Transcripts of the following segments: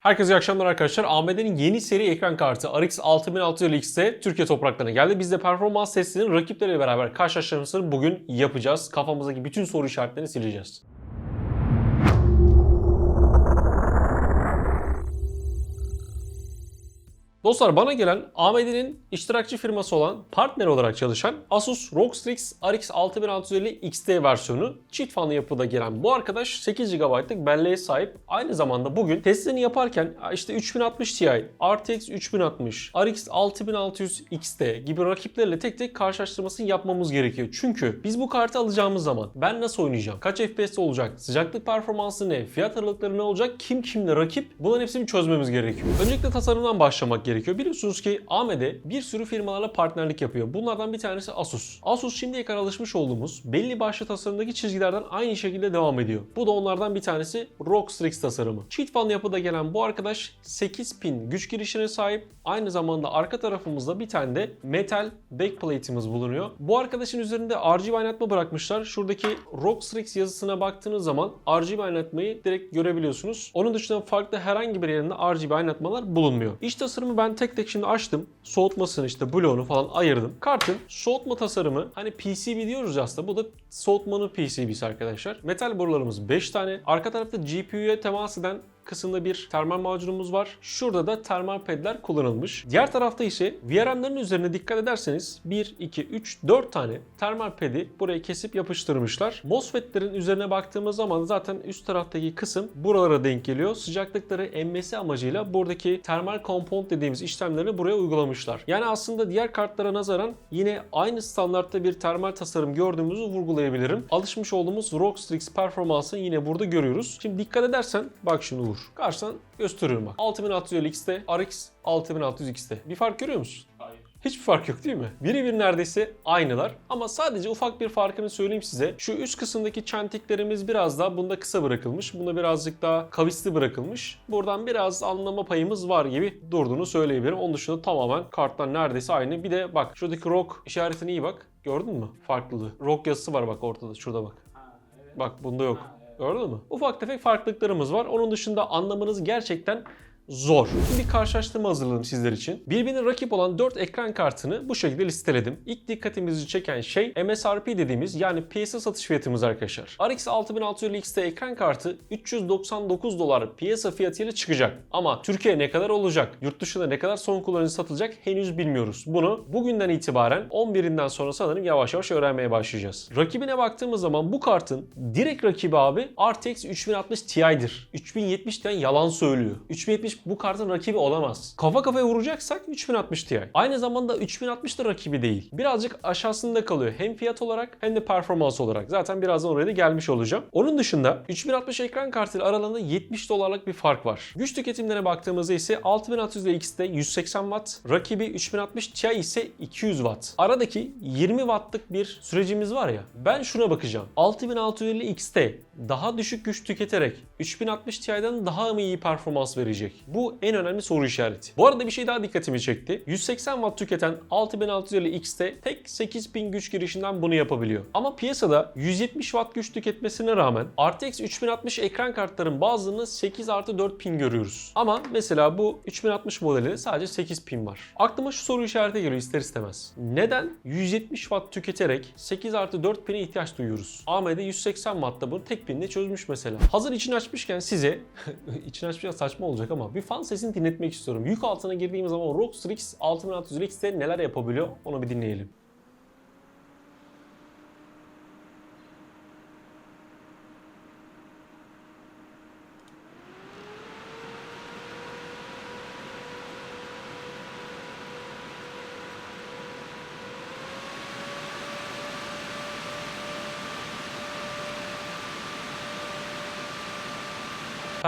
Herkese iyi akşamlar arkadaşlar. AMD'nin yeni seri ekran kartı RX 6600 X'te Türkiye topraklarına geldi. Biz de performans testinin rakipleriyle beraber karşılaştırmasını bugün yapacağız. Kafamızdaki bütün soru işaretlerini sileceğiz. Dostlar bana gelen AMD'nin iştirakçı firması olan partner olarak çalışan Asus ROG Strix RX 6650 XT versiyonu çift fanlı yapıda gelen bu arkadaş 8 GB'lık belleğe sahip. Aynı zamanda bugün testlerini yaparken işte 3060 Ti, RTX 3060, RX 6600 XT gibi rakiplerle tek tek karşılaştırmasını yapmamız gerekiyor. Çünkü biz bu kartı alacağımız zaman ben nasıl oynayacağım, kaç FPS olacak, sıcaklık performansı ne, fiyat aralıkları ne olacak, kim kimle rakip bunların hepsini çözmemiz gerekiyor. Öncelikle tasarımdan başlamak gerekiyor. Biliyorsunuz ki AMD bir sürü firmalarla partnerlik yapıyor. Bunlardan bir tanesi Asus. Asus şimdiye kadar alışmış olduğumuz belli başlı tasarımdaki çizgilerden aynı şekilde devam ediyor. Bu da onlardan bir tanesi ROG Strix tasarımı. Çift fan yapıda gelen bu arkadaş 8 pin güç girişine sahip. Aynı zamanda arka tarafımızda bir tane de metal backplate'imiz bulunuyor. Bu arkadaşın üzerinde RGB aydınlatma bırakmışlar. Şuradaki ROG Strix yazısına baktığınız zaman RGB aydınlatmayı direkt görebiliyorsunuz. Onun dışında farklı herhangi bir yerinde RGB aydınlatmalar bulunmuyor. İç tasarımı ben tek tek şimdi açtım. Soğutmasını işte bloğunu falan ayırdım. Kartın soğutma tasarımı hani PCB diyoruz aslında. Bu da soğutmanın PCB'si arkadaşlar. Metal borularımız 5 tane. Arka tarafta GPU'ya temas eden kısımda bir termal macunumuz var. Şurada da termal pedler kullanılmış. Diğer tarafta ise VRM'lerin üzerine dikkat ederseniz 1, 2, 3, 4 tane termal pedi buraya kesip yapıştırmışlar. MOSFET'lerin üzerine baktığımız zaman zaten üst taraftaki kısım buralara denk geliyor. Sıcaklıkları emmesi amacıyla buradaki termal compound dediğimiz işlemlerini buraya uygulamışlar. Yani aslında diğer kartlara nazaran yine aynı standartta bir termal tasarım gördüğümüzü vurgulayabilirim. Alışmış olduğumuz ROG Strix performansını yine burada görüyoruz. Şimdi dikkat edersen bak şimdi Uğur. Karşıdan gösteriyorum bak. 6650 XT, RX 6600 XT. Bir fark görüyor musun? Hayır. Hiçbir fark yok değil mi? Birebir neredeyse aynılar ama sadece ufak bir farkını söyleyeyim size. Şu üst kısımdaki çentiklerimiz biraz daha bunda kısa bırakılmış. Bunda birazcık daha kavisli bırakılmış. Buradan biraz anlama payımız var gibi durduğunu söyleyebilirim. Onun dışında tamamen kartlar neredeyse aynı. Bir de bak şuradaki rock işaretine iyi bak. Gördün mü? Farklılığı. Rock yazısı var bak ortada. Şurada bak. Ha, evet. Bak bunda yok. Gördün mü? Ufak tefek farklılıklarımız var. Onun dışında anlamanız gerçekten zor. Bir karşılaştırma hazırladım sizler için. Birbirine rakip olan 4 ekran kartını bu şekilde listeledim. İlk dikkatimizi çeken şey MSRP dediğimiz yani piyasa satış fiyatımız arkadaşlar. RX 6650 XT ekran kartı 399 dolar piyasa fiyatıyla çıkacak. Ama Türkiye ne kadar olacak? Yurt dışında ne kadar son kullanıcı satılacak henüz bilmiyoruz. Bunu bugünden itibaren 11'inden sonra sanırım yavaş yavaş öğrenmeye başlayacağız. Rakibine baktığımız zaman bu kartın direkt rakibi abi RTX 3060 Ti'dir. 3070 Ti yalan söylüyor. 3070 bu kartın rakibi olamaz. Kafa kafaya vuracaksak 3060 Ti. Aynı zamanda 3060 da rakibi değil. Birazcık aşağısında kalıyor. Hem fiyat olarak hem de performans olarak. Zaten birazdan oraya da gelmiş olacağım. Onun dışında 3060 ekran kartıyla aralarında 70 dolarlık bir fark var. Güç tüketimlerine baktığımızda ise 6600 X'te 180 Watt, rakibi 3060 Ti ise 200 Watt. Aradaki 20 Watt'lık bir sürecimiz var ya. Ben şuna bakacağım. 6650 X'te daha düşük güç tüketerek 3060 Ti'den daha mı iyi performans verecek? Bu en önemli soru işareti. Bu arada bir şey daha dikkatimi çekti. 180 Watt tüketen 6650 X'te tek 8000 güç girişinden bunu yapabiliyor. Ama piyasada 170 Watt güç tüketmesine rağmen RTX 3060 ekran kartların bazılarını 8 artı 4 pin görüyoruz. Ama mesela bu 3060 modelinde sadece 8 pin var. Aklıma şu soru işareti geliyor ister istemez. Neden 170 Watt tüketerek 8 artı 4 pine ihtiyaç duyuyoruz? AMD 180 Watt'ta bunu tek pinle çözmüş mesela. Hazır içini açmışken size içini açmışken saçma olacak ama bir fan sesini dinletmek istiyorum. Yük altına girdiğimiz zaman ROG Strix 6600 X'te neler yapabiliyor onu bir dinleyelim.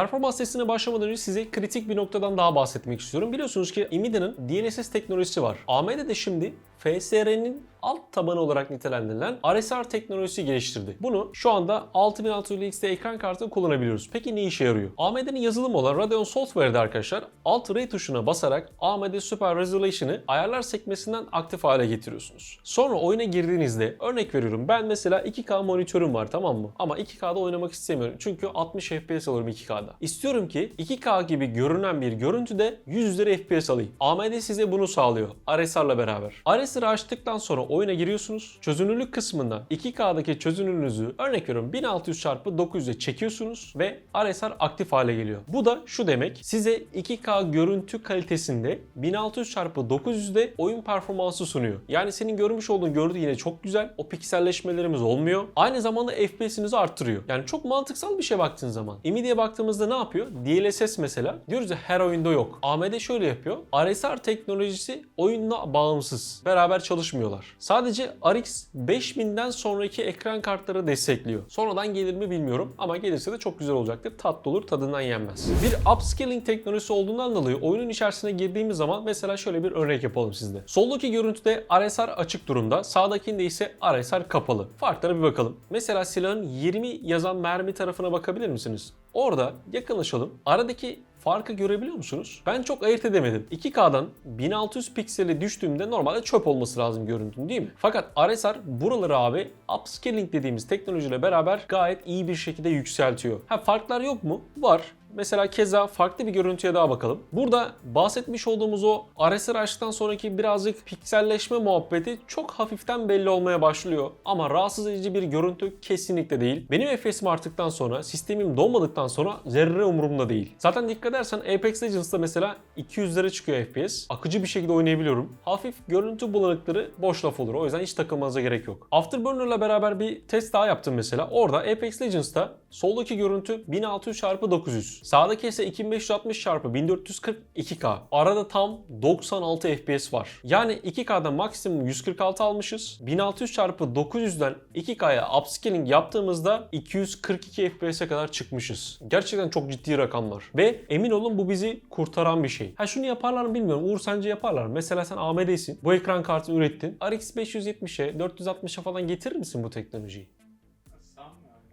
Performans testine başlamadan önce size kritik bir noktadan daha bahsetmek istiyorum. Biliyorsunuz ki Nvidia'nın DLSS teknolojisi var. AMD de şimdi FSR'nin alt tabanı olarak nitelendirilen RSR teknolojisi geliştirdi. Bunu şu anda 6600 XT ekran kartı kullanabiliyoruz. Peki ne işe yarıyor? AMD'nin yazılımı olan Radeon Software'de arkadaşlar Alt R tuşuna basarak AMD Super Resolution'ı ayarlar sekmesinden aktif hale getiriyorsunuz. Sonra oyuna girdiğinizde örnek veriyorum ben mesela 2K monitörüm var tamam mı? Ama 2K'da oynamak istemiyorum. Çünkü 60 FPS alıyorum 2K'da. İstiyorum ki 2K gibi görünen bir görüntüde 100 üzeri FPS alayım. AMD size bunu sağlıyor. RSR'la beraber. RSR'ı açtıktan sonra oyuna giriyorsunuz. Çözünürlük kısmında 2K'daki çözünürlüğünüzü örnek veriyorum 1600x900'e çekiyorsunuz ve RSR aktif hale geliyor. Bu da şu demek. Size 2K görüntü kalitesinde 1600x900'de oyun performansı sunuyor. Yani senin görmüş olduğun görüntü yine çok güzel. O pikselleşmelerimiz olmuyor. Aynı zamanda FPS'inizi arttırıyor. Yani çok mantıksal bir şey baktığın zaman. Nvidia'ya baktığımızda ne yapıyor? DLSS mesela. Diyoruz ya her oyunda yok. AMD şöyle yapıyor. RSR teknolojisi oyunla bağımsız. Beraber çalışmıyorlar. Sadece RX 5000'den sonraki ekran kartları destekliyor. Sonradan gelir mi bilmiyorum ama gelirse de çok güzel olacaktır. Tatlı olur, tadından yenmez. Bir upscaling teknolojisi olduğundan dolayı oyunun içerisine girdiğimiz zaman mesela şöyle bir örnek yapalım sizde. Soldaki görüntüde RSR açık durumda, sağdakinde ise RSR kapalı. Farklara bir bakalım. Mesela silahın 20 yazan mermi tarafına bakabilir misiniz? Orada yakınlaşalım. Aradaki farkı görebiliyor musunuz? Ben çok ayırt edemedim. 2K'dan 1600 piksele düştüğümde normalde çöp olması lazım görüntünün değil mi? Fakat RSR buraları abi upscaling dediğimiz teknolojiyle beraber gayet iyi bir şekilde yükseltiyor. Ha farklar yok mu? Var. Mesela keza farklı bir görüntüye daha bakalım. Burada bahsetmiş olduğumuz o RSR açtıktan sonraki birazcık pikselleşme muhabbeti çok hafiften belli olmaya başlıyor. Ama rahatsız edici bir görüntü kesinlikle değil. Benim FPS'im arttıktan sonra, sistemim donmadıktan sonra zerre umurumda değil. Zaten dikkat edersen Apex Legends'da mesela 200'lere çıkıyor FPS. Akıcı bir şekilde oynayabiliyorum. Hafif görüntü bulanıkları boş laf olur. O yüzden hiç takılmanıza gerek yok. Afterburner'la beraber bir test daha yaptım mesela. Orada Apex Legends'ta soldaki görüntü 1600x900. Sağdaki ise 2560 x 1442K. Arada tam 96 FPS var. Yani 2K'da maksimum 146 almışız. 1600 x 900'den 2K'ya upscaling yaptığımızda 242 FPS'e kadar çıkmışız. Gerçekten çok ciddi rakamlar. Ve emin olun bu bizi kurtaran bir şey. Ha şunu yaparlar mı bilmiyorum. Uğur sence yaparlar? Mesela sen AMD'sin. Bu ekran kartını ürettin. RX 570'e, 460'a falan getirir misin bu teknolojiyi?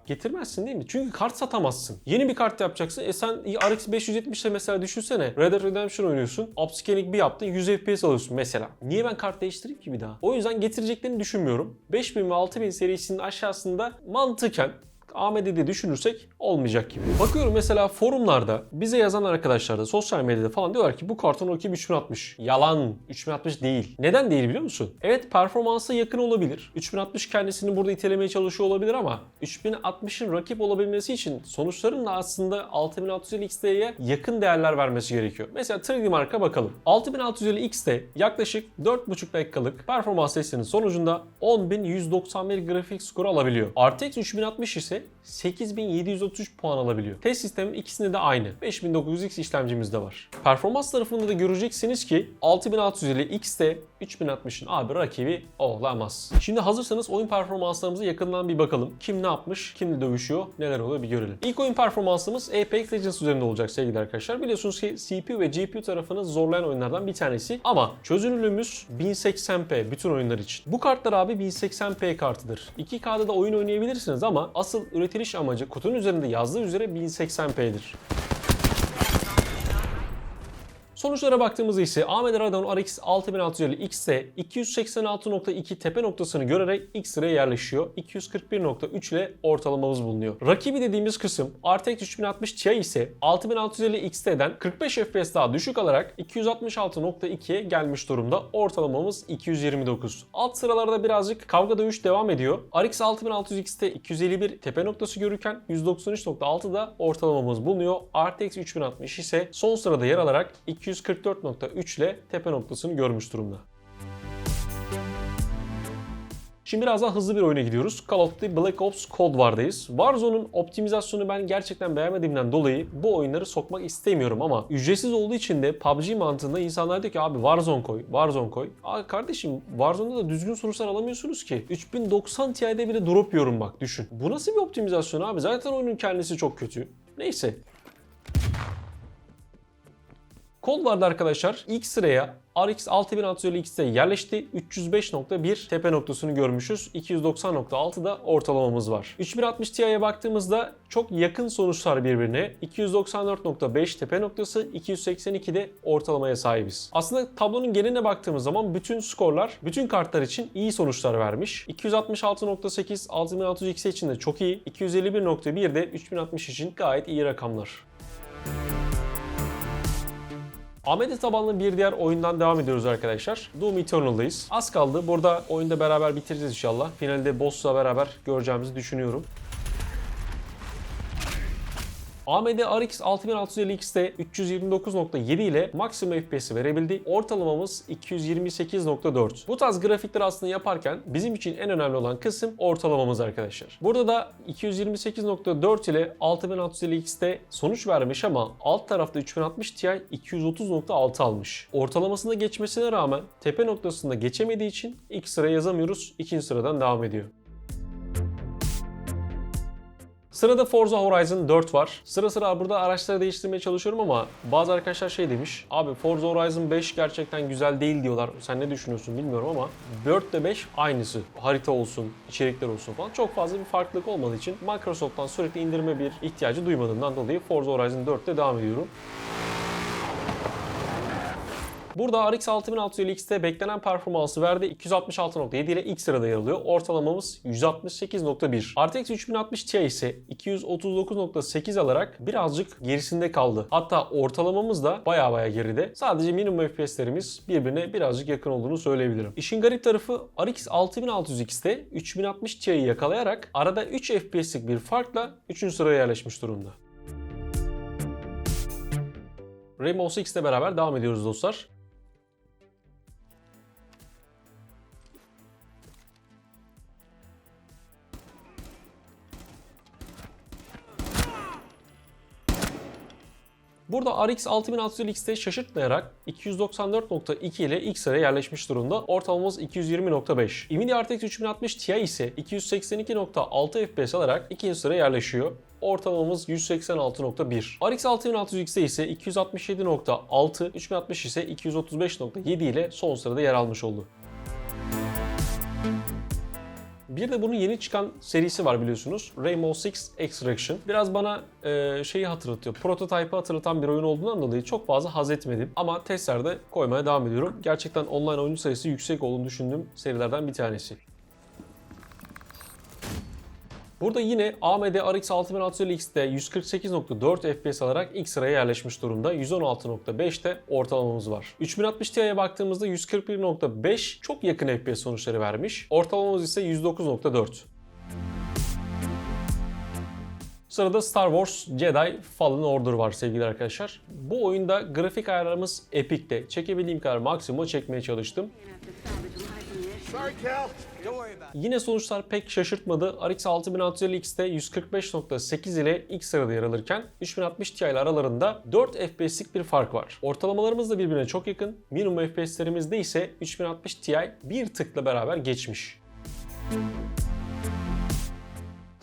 Getirmezsin değil mi? Çünkü kart satamazsın. Yeni bir kart yapacaksın. E sen RX 570'le mesela düşünsene. Red Dead Redemption oynuyorsun. Upscaling bir yaptın 100 FPS alıyorsun mesela. Niye ben kart değiştireyim ki bir daha? O yüzden getireceklerini düşünmüyorum. 5000 ve 6000 serisinin aşağısında mantıken AMD'de düşünürsek olmayacak gibi. Bakıyorum mesela forumlarda bize yazan arkadaşlar da sosyal medyada falan diyorlar ki bu kartın rakibi 3060. Yalan. 3060 değil. Neden değil biliyor musun? Evet performansa yakın olabilir. 3060 kendisini burada itelemeye çalışıyor olabilir ama 3060'ın rakip olabilmesi için sonuçların da aslında 6650 XT'ye yakın değerler vermesi gerekiyor. Mesela 3D marka bakalım. 6650 XT yaklaşık 4.5 dakikalık performans testinin sonucunda 10.191 grafik skoru alabiliyor. RTX 3060 ise 8733 puan alabiliyor. Test sistemin ikisinde de aynı. 5900X işlemcimiz de var. Performans tarafında da göreceksiniz ki 6650 XT 3060'ın abi rakibi olamaz. Şimdi hazırsanız oyun performanslarımıza yakından bir bakalım. Kim ne yapmış, kimle dövüşüyor, neler oluyor bir görelim. İlk oyun performansımız Apex Legends üzerinde olacak sevgili arkadaşlar. Biliyorsunuz ki CPU ve GPU tarafını zorlayan oyunlardan bir tanesi. Ama çözünürlüğümüz 1080p bütün oyunlar için. Bu kartlar abi 1080p kartıdır. 2K'da da oyun oynayabilirsiniz ama asıl üretiliş amacı kutunun üzerinde yazdığı üzere 1080p'dir. Sonuçlara baktığımızda ise AMD Radeon RX 6650 XT 286.2 tepe noktasını görerek ilk sıraya yerleşiyor. 241.3 ile ortalamamız bulunuyor. Rakibi dediğimiz kısım RTX 3060 Ti ise 6650 XT'den 45 FPS daha düşük alarak 266.2'ye gelmiş durumda. Ortalamamız 229. Alt sıralarda birazcık kavga dövüş devam ediyor. RX 6600 XT 251 tepe noktası görürken 193.6'da ortalamamız bulunuyor. RTX 3060 ise son sırada yer alarak 244.3 ile tepe noktasını görmüş durumda. Şimdi biraz daha hızlı bir oyuna gidiyoruz. Call of Duty Black Ops Cold War'dayız. Warzone'un optimizasyonu ben gerçekten beğenmediğimden dolayı bu oyunları sokmak istemiyorum ama ücretsiz olduğu için de PUBG mantığında insanlar diyor ki abi Warzone koy, Warzone koy. Aa kardeşim Warzone'da da düzgün sonuçlar alamıyorsunuz ki. 3090 Ti'de bile drop yiyorum bak düşün. Bu nasıl bir optimizasyon abi? Zaten oyunun kendisi çok kötü. Neyse. Cold War'da arkadaşlar ilk sıraya RX 6650 X'te yerleşti. 305.1 tepe noktasını görmüşüz. 290.6 da ortalamamız var. 3060 Ti'ye baktığımızda çok yakın sonuçlar birbirine. 294.5 tepe noktası, 282 de ortalamaya sahibiz. Aslında tablonun geneline baktığımız zaman bütün skorlar, bütün kartlar için iyi sonuçlar vermiş. 266.8 6600 X için de çok iyi. 251.1 de 3060 için gayet iyi rakamlar. AMD tabanlı bir diğer oyundan devam ediyoruz arkadaşlar. Doom Eternal'dayız. Az kaldı. Burada oyunda beraber bitireceğiz inşallah. Finalde boss'la beraber göreceğimizi düşünüyorum. AMD RX 6650 X'te 329.7 ile maksimum FPS'i verebildi. Ortalamamız 228.4. Bu tarz grafikleri aslında yaparken bizim için en önemli olan kısım ortalamamız arkadaşlar. Burada da 228.4 ile 6650 X'te sonuç vermiş ama alt tarafta 3060 Ti 230.6 almış. Ortalamasında geçmesine rağmen tepe noktasında geçemediği için ilk sıraya yazamıyoruz. ikinci sıradan devam ediyor. Sırada Forza Horizon 4 var. Sıra sıra burada araçları değiştirmeye çalışıyorum ama bazı arkadaşlar şey demiş. Abi Forza Horizon 5 gerçekten güzel değil diyorlar. Sen ne düşünüyorsun bilmiyorum ama 4 ile 5 aynısı. Harita olsun, içerikler olsun falan. Çok fazla bir farklılık olmadığı için Microsoft'tan sürekli indirme bir ihtiyacı duymadığımdan dolayı Forza Horizon 4'te devam ediyorum. Burada RX 6650 X'te beklenen performansı verdi. 266.7 ile ilk sırada yer alıyor. Ortalamamız 168.1. RTX 3060 Ti ise 239.8 alarak birazcık gerisinde kaldı. Hatta ortalamamız da baya baya geride. Sadece minimum FPS'lerimiz birbirine birazcık yakın olduğunu söyleyebilirim. İşin garip tarafı RX 6600 X'te 3060 Ti'yi yakalayarak arada 3 FPS'lik bir farkla 3. sıraya yerleşmiş durumda. Rainbow Six'le beraber devam ediyoruz dostlar. Burada RX 6650 X'te şaşırtmayarak 294.2 ile ilk sıraya yerleşmiş durumda. Ortalamamız 220.5. Nvidia RTX 3060 Ti ise 282.6 FPS alarak ikinci sıraya yerleşiyor. Ortalamamız 186.1. RX 6600 X'te ise 267.6, 3060 ise 235.7 ile son sırada yer almış oldu. Bir de bunun yeni çıkan serisi var biliyorsunuz. Rainbow Six Extraction. Biraz bana e, şeyi hatırlatıyor. Prototype'ı hatırlatan bir oyun olduğundan dolayı çok fazla haz etmedim. Ama testlerde koymaya devam ediyorum. Gerçekten online oyuncu sayısı yüksek olduğunu düşündüğüm serilerden bir tanesi. Burada yine AMD RX 6650 X'te 148.4 FPS alarak ilk sıraya yerleşmiş durumda. 116.5'te ortalamamız var. 3060 Ti'ye baktığımızda 141.5 çok yakın FPS sonuçları vermiş. Ortalamamız ise 109.4. Sırada Star Wars Jedi Fallen Order var sevgili arkadaşlar. Bu oyunda grafik ayarlarımız epikte. Çekebildiğim kadar maksimuma çekmeye çalıştım. Yine sonuçlar pek şaşırtmadı. RX 6650 X'te 145.8 ile ilk sırada yer alırken 3060 Ti ile aralarında 4 FPS'lik bir fark var. Ortalamalarımız da birbirine çok yakın. Minimum FPS'lerimizde ise 3060 Ti bir tıkla beraber geçmiş.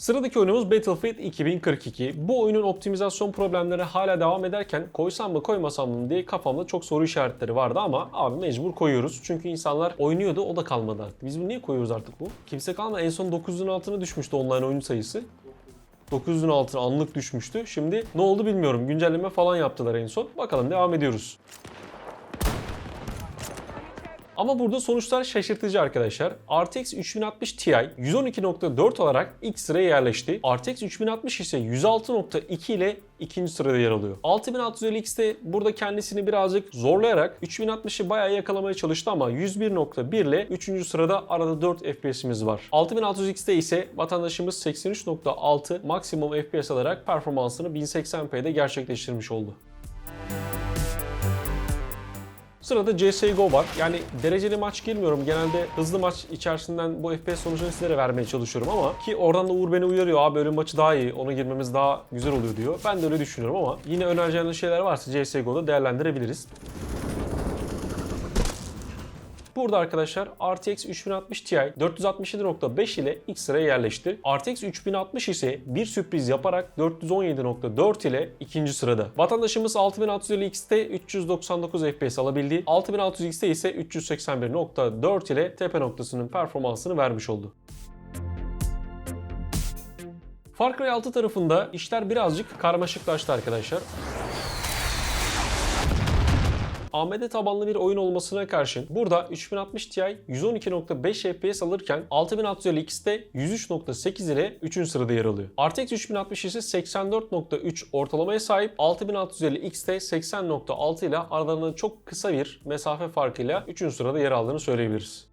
Sıradaki oyunumuz Battlefield 2042. Bu oyunun optimizasyon problemleri hala devam ederken koysam mı koymasam mı diye kafamda çok soru işaretleri vardı ama abi mecbur koyuyoruz. Çünkü insanlar oynuyordu o da kalmadı artık. Biz bunu niye koyuyoruz artık bu? Kimse kalmadı. En son 900'ün altına düşmüştü online oyun sayısı. 900'ün altına anlık düşmüştü. Şimdi ne oldu bilmiyorum. Güncelleme falan yaptılar en son. Bakalım devam ediyoruz. Ama burada sonuçlar şaşırtıcı arkadaşlar. RTX 3060 Ti 112.4 olarak ilk sıraya yerleşti. RTX 3060 ise 106.2 ile ikinci sırada yer alıyor. 6650 X'te burada kendisini birazcık zorlayarak 3060'ı bayağı yakalamaya çalıştı ama 101.1 ile 3. sırada arada 4 FPS'imiz var. 6600 X'te ise vatandaşımız 83.6 maksimum FPS alarak performansını 1080p'de gerçekleştirmiş oldu. Sırada CSGO var. Yani dereceli maç girmiyorum. Genelde hızlı maç içerisinden bu FPS sonucunu sizlere vermeye çalışıyorum ama ki oradan da Uğur beni uyarıyor. Abi ölüm maçı daha iyi. Ona girmemiz daha güzel oluyor diyor. Ben de öyle düşünüyorum ama yine önereceğiniz şeyler varsa CSGO'da değerlendirebiliriz. Burada arkadaşlar RTX 3060 Ti 467.5 ile ilk sıraya yerleşti. RTX 3060 ise bir sürpriz yaparak 417.4 ile ikinci sırada. Vatandaşımız 6650 X'te 399 FPS alabildi. 6600 X'te ise 381.4 ile tepe noktasının performansını vermiş oldu. Far Cry 6 tarafında işler birazcık karmaşıklaştı arkadaşlar. AMD tabanlı bir oyun olmasına karşın burada 3060 Ti 112.5 FPS alırken 6650 X'te 103.8 ile 3. sırada yer alıyor. RTX 3060 ise 84.3 ortalamaya sahip 6650 X'te 80.6 ile aralarında çok kısa bir mesafe farkıyla 3. sırada yer aldığını söyleyebiliriz.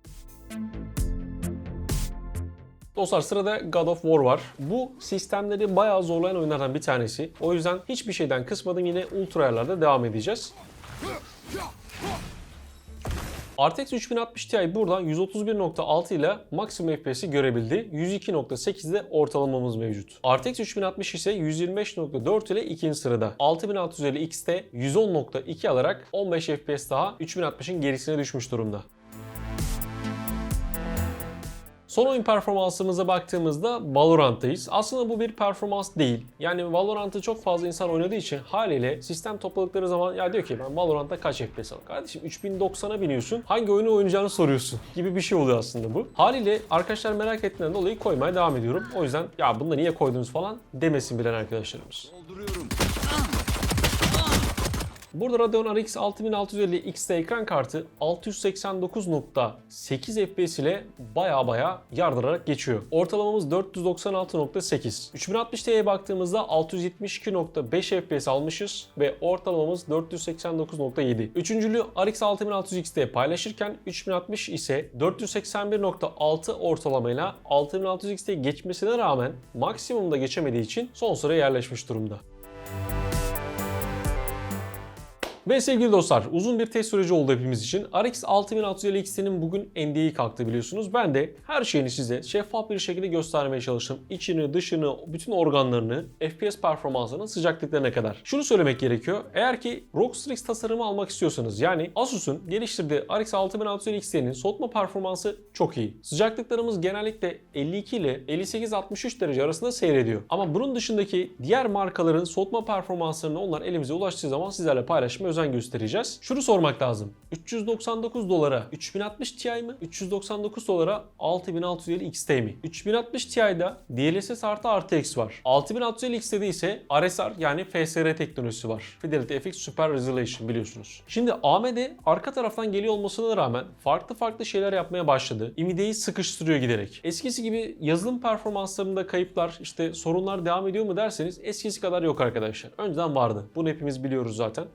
Dostlar sırada God of War var. Bu sistemleri bayağı zorlayan oyunlardan bir tanesi. O yüzden hiçbir şeyden kısmadım yine ultra ayarlarda devam edeceğiz. RTX 3060 Ti burada 131.6 ile maksimum FPS'i görebildi. 102.8'de ortalamamız mevcut. RTX 3060 ise 125.4 ile ikinci sırada. 6650 X'te 110.2 alarak 15 FPS daha 3060'ın gerisine düşmüş durumda. Son oyun performansımıza baktığımızda Valorant'tayız. Aslında bu bir performans değil. Yani Valorant'ı çok fazla insan oynadığı için haliyle sistem topladıkları zaman ya diyor ki ben Valorant'ta kaç FPS alayım? Kardeşim 3090'a biniyorsun. Hangi oyunu oynayacağını soruyorsun gibi bir şey oluyor aslında bu. Haliyle arkadaşlar merak ettiğinden dolayı koymaya devam ediyorum. O yüzden ya bunu niye koydunuz falan demesin bilen arkadaşlarımız. Burada Radeon RX 6650 XT ekran kartı 689.8 FPS ile baya baya yardırarak geçiyor. Ortalamamız 496.8. 3060 Ti'ye baktığımızda 672.5 FPS almışız ve ortalamamız 489.7. Üçüncülüğü RX 6600 XT paylaşırken 3060 ise 481.6 ortalamayla 6600 XT geçmesine rağmen maksimumda geçemediği için son sıraya yerleşmiş durumda. Ve sevgili dostlar uzun bir test süreci oldu hepimiz için. RX 6650 XT'nin bugün ND'yi kalktı biliyorsunuz. Ben de her şeyini size şeffaf bir şekilde göstermeye çalıştım. İçini, dışını, bütün organlarını, FPS performansının sıcaklıklarına kadar. Şunu söylemek gerekiyor. Eğer ki ROG Strix tasarımı almak istiyorsanız yani Asus'un geliştirdiği RX 6650 XT'nin soğutma performansı çok iyi. Sıcaklıklarımız genellikle 52 ile 58-63 derece arasında seyrediyor. Ama bunun dışındaki diğer markaların soğutma performanslarını onlar elimize ulaştığı zaman sizlerle paylaşmaya özen göstereceğiz. Şunu sormak lazım. 399 dolara 3060 Ti mi? 399 dolara 6650 XT mi? 3060 Ti'da DLSS artı RTX var. 6650 XT'de ise RSR yani FSR teknolojisi var. Fidelity FX Super Resolution biliyorsunuz. Şimdi AMD arka taraftan geliyor olmasına rağmen farklı farklı şeyler yapmaya başladı. Nvidia'yı sıkıştırıyor giderek. Eskisi gibi yazılım performanslarında kayıplar, işte sorunlar devam ediyor mu derseniz eskisi kadar yok arkadaşlar. Önceden vardı. Bunu hepimiz biliyoruz zaten.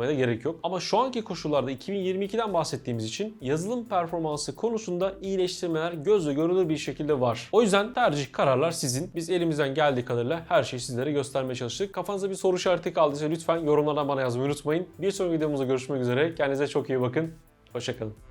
Saklamaya da gerek yok. Ama şu anki koşullarda 2022'den bahsettiğimiz için yazılım performansı konusunda iyileştirmeler gözle görülür bir şekilde var. O yüzden tercih kararlar sizin. Biz elimizden geldiği kadarıyla her şeyi sizlere göstermeye çalıştık. Kafanızda bir soru işareti kaldıysa lütfen yorumlardan bana yazmayı unutmayın. Bir sonraki videomuzda görüşmek üzere. Kendinize çok iyi bakın. Hoşçakalın.